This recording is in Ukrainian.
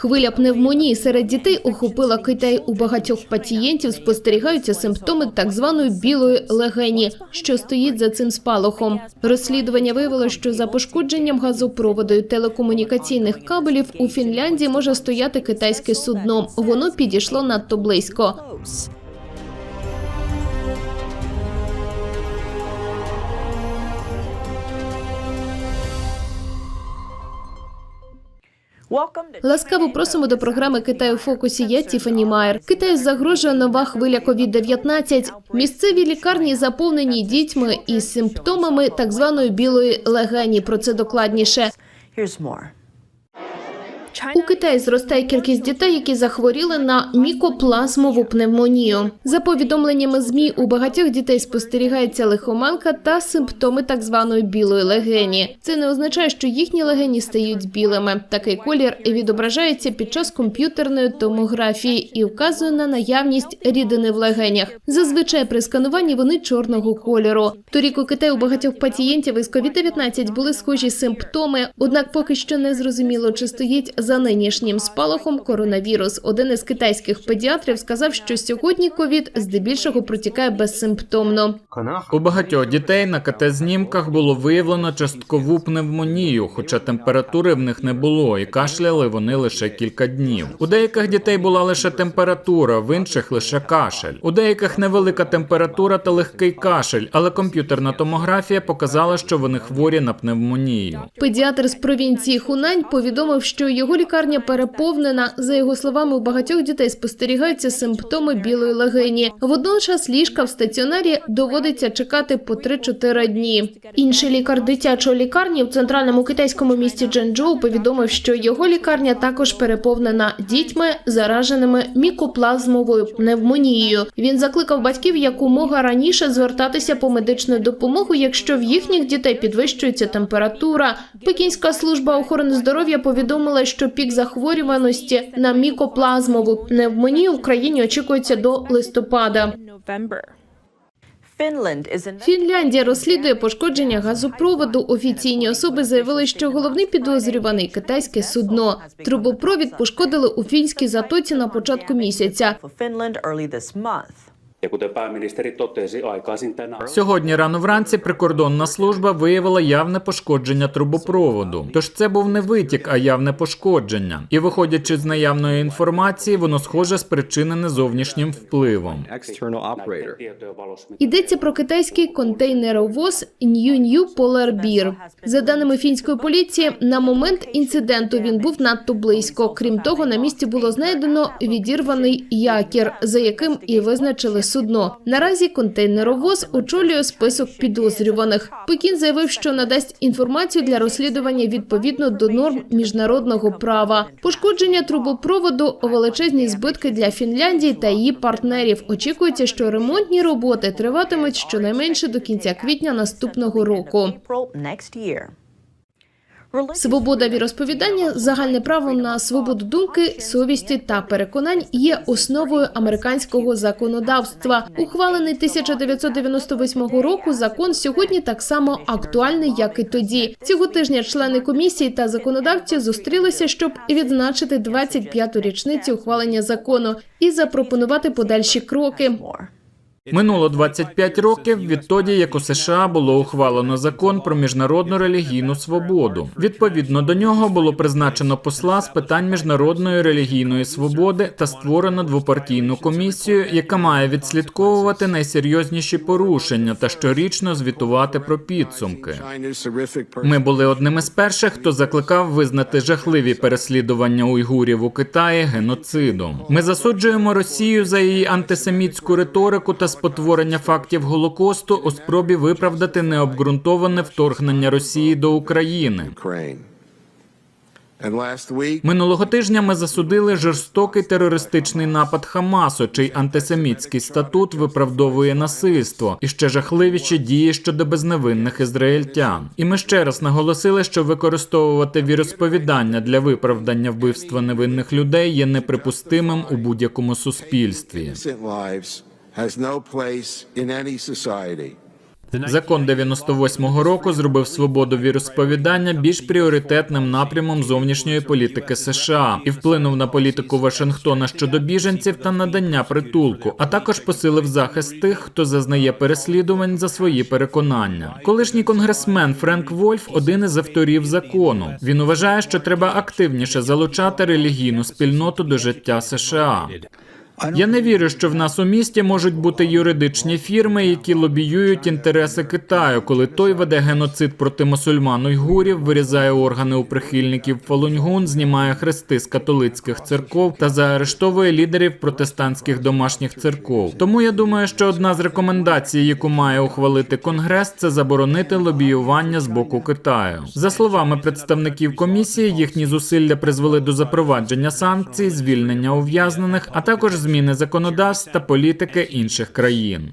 Хвиля пневмонії серед дітей охопила Китай. У багатьох пацієнтів спостерігаються симптоми так званої білої легені, що стоїть за цим спалахом. Розслідування виявило, що за пошкодженням газопроводу і телекомунікаційних кабелів у Фінляндії може стояти китайське судно. Воно підійшло надто близько. Ласкаво просимо до програми Китай у фокусі. Я Тіфані Майер. Китаю загрожує нова хвиля COVID-19. Місцеві лікарні заповнені дітьми із симптомами так званої білої легені. Про це докладніше. У Китаї зростає кількість дітей, які захворіли на мікоплазмову пневмонію. За повідомленнями змі, у багатьох дітей спостерігається лихоманка та симптоми так званої білої легені. Це не означає, що їхні легені стають білими. Такий колір відображається під час комп'ютерної томографії і вказує на наявність рідини в легенях. Зазвичай при скануванні вони чорного кольору. Торік у Китаї у багатьох пацієнтів із COVID-19 були схожі симптоми, однак поки що не зрозуміло, чи стоїть за нинішнім спалахом коронавірус. Один із китайських педіатрів сказав, що сьогодні ковід здебільшого протікає безсимптомно. У багатьох дітей на КТ-знімках було виявлено часткову пневмонію, хоча температури в них не було, і кашляли вони лише кілька днів. У деяких дітей була лише температура, в інших лише кашель. У деяких невелика температура та легкий кашель, але комп'ютерна томографія показала, що вони хворі на пневмонію. Педіатр з провінції Хунань повідомив, що його лікарня переповнена. За його словами, у багатьох дітей спостерігаються симптоми білої легені. Водночас ліжка в стаціонарі доводиться чекати по 3-4 дні. Інший лікар дитячої лікарні в центральному китайському місті Дженджоу повідомив, що його лікарня також переповнена дітьми, зараженими мікоплазмовою пневмонією. Він закликав батьків якомога раніше звертатися по медичну допомогу, якщо в їхніх дітей підвищується температура. Пекінська служба охорони здоров'я повідомила, що пік захворюваності на мікоплазмову пневмонію в Україні очікується до листопада. Фінляндія розслідує пошкодження газопроводу. Офіційні особи заявили, що головний підозрюваний китайське судно. Трубопровід пошкодили у фінській затоці на початку місяця. Ja kuten pääministeri totesi aikaisin Сьогодні рано вранці прикордонна служба виявила явне пошкодження трубопроводу. Тож це був не витік, а явне пошкодження. І виходячи з наявної інформації, воно схоже спричинене зовнішнім впливом. Йдеться про китайський контейнеровоз New New Polar Bear. За даними фінської поліції, на момент інциденту він був надто близько. Крім того, на місці було знайдено відірваний якір, за яким і визначили судно. Наразі контейнеровоз очолює список підозрюваних. Пекін заявив, що надасть інформацію для розслідування відповідно до норм міжнародного права. Пошкодження трубопроводу величезні збитки для Фінляндії та її партнерів. Очікується, що ремонтні роботи триватимуть щонайменше до кінця квітня наступного року. Свобода віросповідання, загальне право на свободу думки, совісті та переконань є основою американського законодавства. Ухвалений 1998 року закон сьогодні так само актуальний, як і тоді. Цього тижня члени комісії та законодавці зустрілися, щоб відзначити 25-ту річницю ухвалення закону і запропонувати подальші кроки. Минуло 25 років відтоді, як у США було ухвалено закон про міжнародну релігійну свободу. Відповідно до нього було призначено посла з питань міжнародної релігійної свободи та створено двопартійну комісію, яка має відслідковувати найсерйозніші порушення та щорічно звітувати про підсумки. Ми були одним із перших, хто закликав визнати жахливі переслідування уйгурів у Китаї геноцидом. Ми засуджуємо Росію за її антисемітську риторику та спотворення фактів Голокосту у спробі виправдати необґрунтоване вторгнення Росії до України. Минулого тижня ми засудили жорстокий терористичний напад Хамасу, чий антисемітський статут виправдовує насильство і ще жахливіші дії щодо безневинних ізраїльтян. І ми ще раз наголосили, що використовувати віросповідання для виправдання вбивства невинних людей є неприпустимим у будь-якому суспільстві. Has no place in any. Закон 98-го року зробив свободу віросповідання більш пріоритетним напрямом зовнішньої політики США і вплинув на політику Вашингтона щодо біженців та надання притулку, а також посилив захист тих, хто зазнає переслідувань за свої переконання. Колишній конгресмен Френк Вольф один із авторів закону. Він вважає, що треба активніше залучати релігійну спільноту до життя США. Я не вірю, що в нас у місті можуть бути юридичні фірми, які лобіюють інтереси Китаю, коли той веде геноцид проти мусульман уйгурів, вирізає органи у прихильників Фалуньгун, знімає хрести з католицьких церков та заарештовує лідерів протестантських домашніх церков. Тому я думаю, що одна з рекомендацій, яку має ухвалити Конгрес, це заборонити лобіювання з боку Китаю. За словами представників комісії, їхні зусилля призвели до запровадження санкцій, звільнення ув'язнених, а також зміни законодавств та політики інших країн.